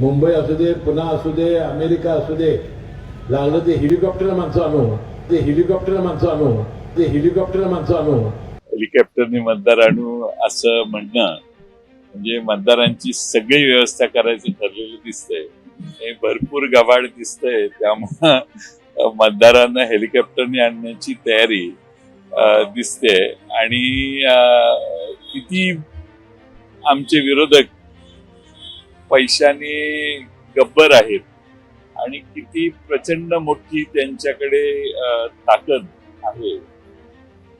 मुंबई असू दे पुन्हा असू दे अमेरिका असू दे लागलं ते हेलिकॉप्टर माणसं आणू ते हेलिकॉप्टर माणसं आणू ते हेलिकॉप्टर माणसं आणू. हेलिकॉप्टरने मतदार आणू असं म्हणणं म्हणजे मतदारांची सगळी व्यवस्था करायचं ठरलेलं दिसतंय. हे भरपूर गवाड दिसतंय त्यामुळं मतदारांना हेलिकॉप्टरने आणण्याची तयारी दिसते. आणि किती आमचे विरोधक पैशाने गब्बर आहेत. आणि किती प्रचंड मोठी त्यांच्याकडे ताकद आहे.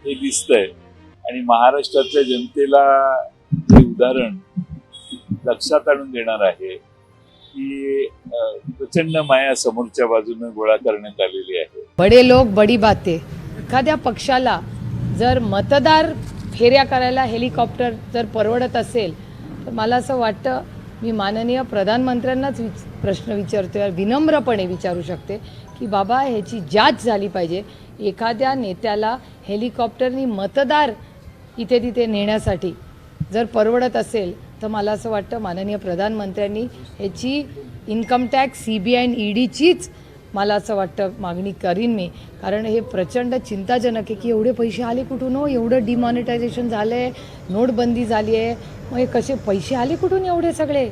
हे दिसतंय. आणि महाराष्ट्रातल्या जनतेला हे उदाहरण लक्षात आणून देणार आहे की प्रचंड माया समोरच्या बाजूने गोळा करण्यात आलेली आहे. बडे लोक बडी बाते. एखाद्या पक्षाला जर मतदार फेऱ्या करायला हेलिकॉप्टर जर परवडत असेल तर मला असं वाटतं मी माननीय प्रधानमंत्र्यांनाच विच प्रश्न विचारतोय विनम्रपणे विचारू शकते की बाबा ह्याची जाच झाली पाहिजे. एखाद्या नेत्याला हेलिकॉप्टरनी मतदार इथे तिथे नेण्यासाठी जर परवडत असेल तर मला असं वाटतं माननीय प्रधानमंत्र्यांनी ह्याची income tax C B I आणि ईडीचीच मला असं वाटतं मागणी करीन मी. कारण हे प्रचंड चिंताजनक आहे की एवढे पैसे आले कुठून हो? एवढं डिमॉनिटायझेशन झालं आहे नोटबंदी झाली आहे. मग हे कसे पैसे आले कुठून एवढे सगळे?